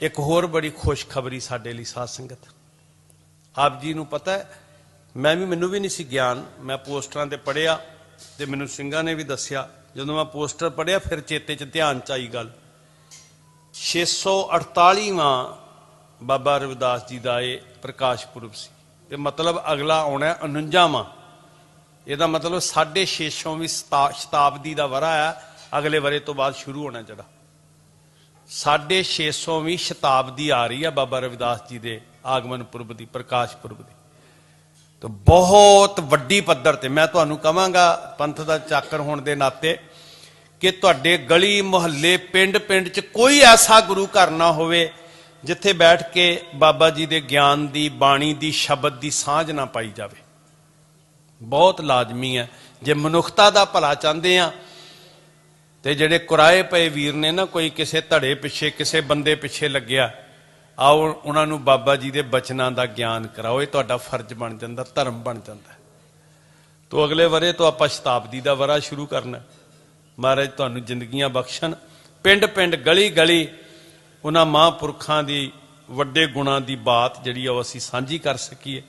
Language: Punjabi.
ਇੱਕ ਹੋਰ ਬੜੀ ਖੁਸ਼ਖਬਰੀ ਸਾਡੇ ਲਈ ਸਾਧ ਸੰਗਤ। ਆਪ ਜੀ ਨੂੰ ਪਤਾ ਹੈ, ਮੈਂ ਵੀ ਮੈਨੂੰ ਵੀ ਨਹੀਂ ਸੀ ਗਿਆਨ, ਮੈਂ ਪੋਸਟਰਾਂ ਤੇ ਪੜਿਆ ਤੇ ਮੈਨੂੰ ਸਿੰਘਾਂ ਨੇ ਵੀ ਦੱਸਿਆ, ਜਦੋਂ ਮੈਂ ਪੋਸਟਰ ਪੜਿਆ ਫਿਰ ਚੇਤੇ 'ਚ ਧਿਆਨ 'ਚ ਆਈ ਗੱਲ। 648ਵਾਂ ਬਾਬਾ ਰਵਿਦਾਸ ਜੀ ਦਾ ਇਹ ਪ੍ਰਕਾਸ਼ ਪੁਰਬ ਸੀ। ਤੇ ਮਤਲਬ ਅਗਲਾ ਆਉਣਾ ਹੈ 49ਵਾਂ ਇਹਦਾ ਮਤਲਬ 650ਵੀਂ ਸ਼ਤਾਬਦੀ ਦਾ ਵਰਾ ਆ ਅਗਲੇ ਵਰੇ ਤੋਂ ਬਾਅਦ ਸ਼ੁਰੂ ਹੋਣਾ ਜਿਹੜਾ। 650ਵੀਂ ਸ਼ਤਾਬਦੀ ਆ ਰਹੀ ਆ ਬਾਬਾ ਰਵਿਦਾਸ ਜੀ ਦੇ ਆਗਮਨ ਪੁਰਬ ਦੀ, ਪ੍ਰਕਾਸ਼ ਪੁਰਬ ਦੀ। ਤਾਂ ਬਹੁਤ ਵੱਡੀ ਪੱਧਰ ਤੇ ਮੈਂ ਤੁਹਾਨੂੰ ਕਹਾਂਗਾ ਪੰਥ ਦਾ ਚਾਕਰ ਹੋਣ ਦੇ ਨਾਤੇ, ਕਿ ਤੁਹਾਡੇ ਗਲੀ, ਮੁਹੱਲੇ ਪਿੰਡ ਪਿੰਡ 'ਚ ਕੋਈ ਐਸਾ ਗੁਰੂ ਘਰ ਨਾ ਹੋਵੇ, ਜਿੱਥੇ ਬੈਠ ਕੇ ਬਾਬਾ ਜੀ ਦੇ ਗਿਆਨ ਦੀ, ਬਾਣੀ ਦੀ, ਸ਼ਬਦ ਦੀ ਸਾਂਝ ਨਾ ਪਾਈ ਜਾਵੇ। ਬਹੁਤ ਲਾਜ਼ਮੀ ਹੈ। ਜੇ ਮਨੁੱਖਤਾ ਦਾ ਭਲਾ ਚਾਹੁੰਦੇ ਆ ਤੇ ਜਿਹੜੇ ਕੁਰਾਏ ਪਏ ਵੀਰ ਨੇ ਨਾ, ਕੋਈ ਕਿਸੇ ਧੜੇ ਪਿੱਛੇ, ਕਿਸੇ ਬੰਦੇ ਪਿੱਛੇ ਲੱਗਿਆ, ਆਓ ਉਹਨਾਂ ਨੂੰ ਬਾਬਾ ਜੀ ਦੇ ਬਚਨਾਂ ਦਾ ਗਿਆਨ ਕਰਾਓ, ਇਹ ਤੁਹਾਡਾ ਫਰਜ਼ ਬਣ ਜਾਂਦਾ, ਧਰਮ ਬਣ ਜਾਂਦਾ। ਤੋ ਅਗਲੇ ਵਰੇ ਤੋਂ ਆਪਾਂ ਸ਼ਤਾਬਦੀ ਦਾ ਵਰਾ ਸ਼ੁਰੂ ਕਰਨਾ। ਮਹਾਰਾਜ, ਤੁਹਾਨੂੰ ਜ਼ਿੰਦਗੀਆਂ ਬਖਸ਼ਣ। ਪਿੰਡ ਪਿੰਡ ਗਲੀ ਗਲੀ ਉਹਨਾਂ ਮਹਾਂਪੁਰਖਾਂ ਦੀ ਵੱਡੇ ਗੁਣਾਂ ਦੀ ਬਾਤ ਜਿਹੜੀ ਆ ਉਹ ਅਸੀਂ ਸਾਂਝੀ ਕਰ ਸਕੀਏ।